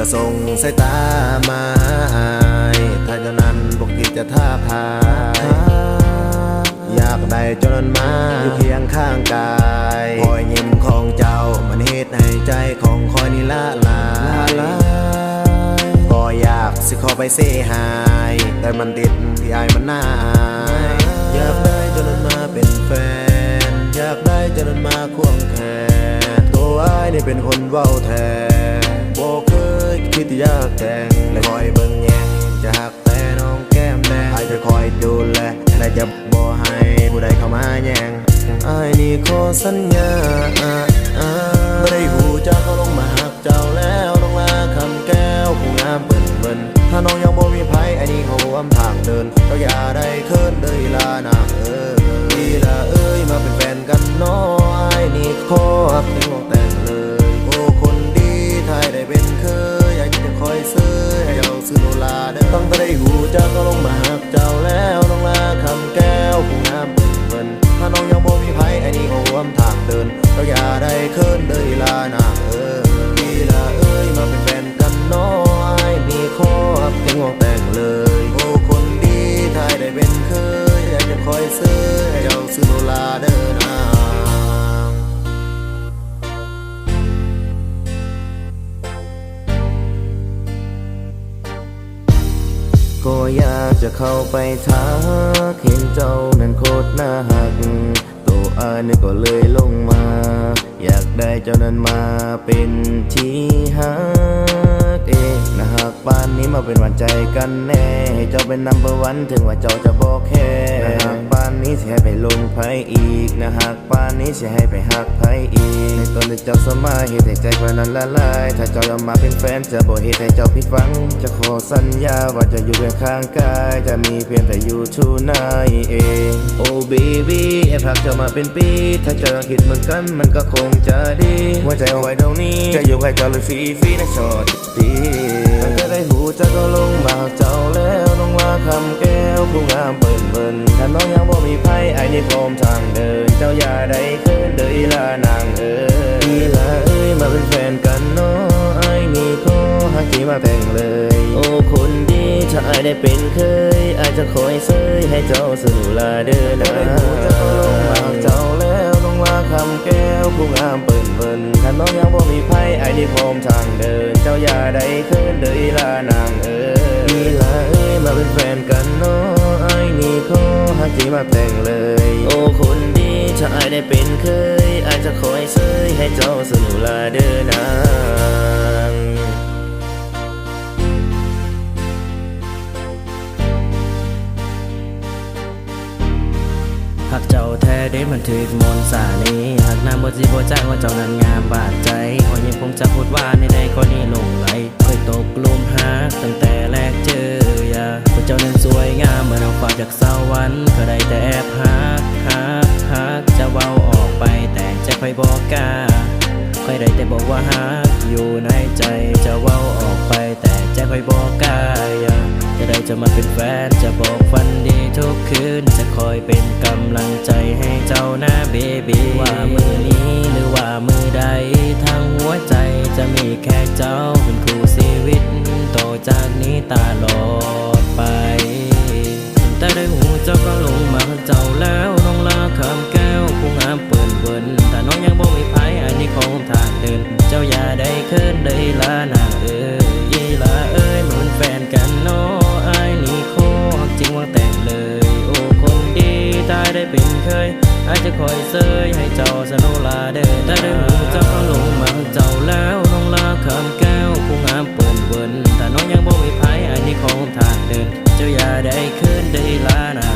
อย่าส่งสายตามาหายถ้าเจ้านั้นปกติจะท้าทายอยากได้เจ้านั้นมาอยู่เคียงข้างกายคอยยิ้มของเจ้ามันเหตุให้ใจของคอยนี่ละลายก็อยากสิขอไปเซหาย แต่มันติดที่อายมันน่าอายอยากได้เจ้านั้นมาเป็นแฟน อยากได้เจ้านั้นมาควงแขนตัวอายนี่เป็นคนเว้าแทนบอก คิดที่อยากแต่งและคอยเบิ่งแยงจะหักแต่น้องแก้มแดงอจะคอยดูแลและจะบ่ให้ผู้ใดเข้ามาแย่งอนี่ขอสัญญาไม่ได้หูจะเขาลงมาหักเจ้าแล้วน้องลาคำแก้วผู้งามเปิ่นเปิ่นถ้าน้องยังบ่มีไผไอนี่เขาวำทางเดินเจ้าอย่าได้เคินเลยลานะเออดีละเอ้ย ก็อยากจะเข้าไปทักเห็นเจ้านั้นโคตรน่าหัก ตัวอานี่ก็เลยลงมา อยากได้เจ้านั้นมาเป็นที่หักเองนะหากป่านนี้มาเป็นหวันใจกันแน่ ให้เจ้าเป็นนัมเบอร์วันถึงว่าเจ้าจะบอกแค่นะหากป่านนี้สิให้ไปลงไผอีกนะหากป่านนี้สิให้ไปหักไผอีกในตอนที่เจ้าสมาเหตุให้ใจคนนั้นละลายถ้าเจ้ายอมมาเป็นแฟนจะบอกเหตุให้เจ้าผิดหวัง จะขอสัญญาว่าจะอยู่เคียงข้างกาย จะมีเพียงแต่อยู่ทูนายเองโอ้บีบีแอบพักเจ้ามาเป็นปีถ้าเจ้ายังคิดเหมือนกันมันก็คงจะดีหัวใจเอาไว้ตรงนี้จะอยู่ให้เจ้าเลยฟรีฟรีๆนะชอตดีตั้งแต่ได้หูเจ้าก็ลงมาหาเจ้าแล้วน้องว่าคำแก้วผู้งามเปิ่นเปิ่นถ้าน้องยังบ่มีไพ่ไอ้นี่พร้อมทางเดิน เจ้าอย่าได้เคินเดยลานางเอ้ยดีละเอ้ยมาเป็นแฟนกันเนาะไอ้นี่ขอหักที่มาแต่งเลย โอ้คนดีถ้าไอ้ได้เป็นเคยไอ้จะคอยเซยให้เจ้าสู่ลาเดินนะเจ้าแล้วน้อง ว่าคำแก้วผู้งามเปิ่นเปิ่นถ้าน้องยังบ่มีไพ่ไอ้นี่พร้อมทางเดิน เจ้าอย่าได้เคินเดยลานางเอ้ยดีละเอ้ยมาเป็นแฟนกันเนาะไอ้นี่ขอหักที่มาแต่งเลย โอ้คนดีถ้าไอ้ได้เป็นเคยไอ้จะคอยเซยให้เจ้าสู่ลาเดินนางหากเจ้า เด้มันถือมนสานีหากนางบ่สิบ่ใจว่าเจ้านั้นงามบาดใจหอยยังคงจะพูดว่าในใดก็นี้ลงไหลเคยตกลุมหักตั้งแต่แรกเจออย่าว่าเจ้านั้นสวยงามเหมือนเอาฟ้าจากสวรรค์ก็ได้แต่แอบหักหักหักจะเว้าออกไปแต่ใจค่อยบอกกล้าค่อยได้แต่บอกว่าฮักอยู่ในใจจะเว้าออกไปแต่ใจค่อยบอกกล้าอย่า จะมาเป็นแฟนจะบอกฟันดีทุกคืน จะคอยเป็นกำลังใจให้เจ้านะเบบีว่ามือนี้หรือว่ามือใดทางหัวใจจะมีแค่เจ้าเป็นครูชีวิตต่อจากนี้ตาลอดไป แต่ได้หูเจ้าก็ลงมาเจ้าแล้วน้องลาคำแก้วผู้งามเปิ่นเวินแต่น้องยังบ่มีไผอันนี้ของทางเดิน เจ้าอย่าได้เคินได้ลานาเอ้ยอีลาเอ้ยเหมันแฟนกัน เป็นเคยอาจจะคอยเซยให้เจ้าสนุลาเดินแต่ได้หูเจ้าก็ลงมาเจ้าแล้วน้องลาคำแก้วผู้งามเปิ่นเวินแต่น้องยังบ่มีไผอันนี้ของทางเดิน เจ้าอย่าได้ขึ้นได้ลานา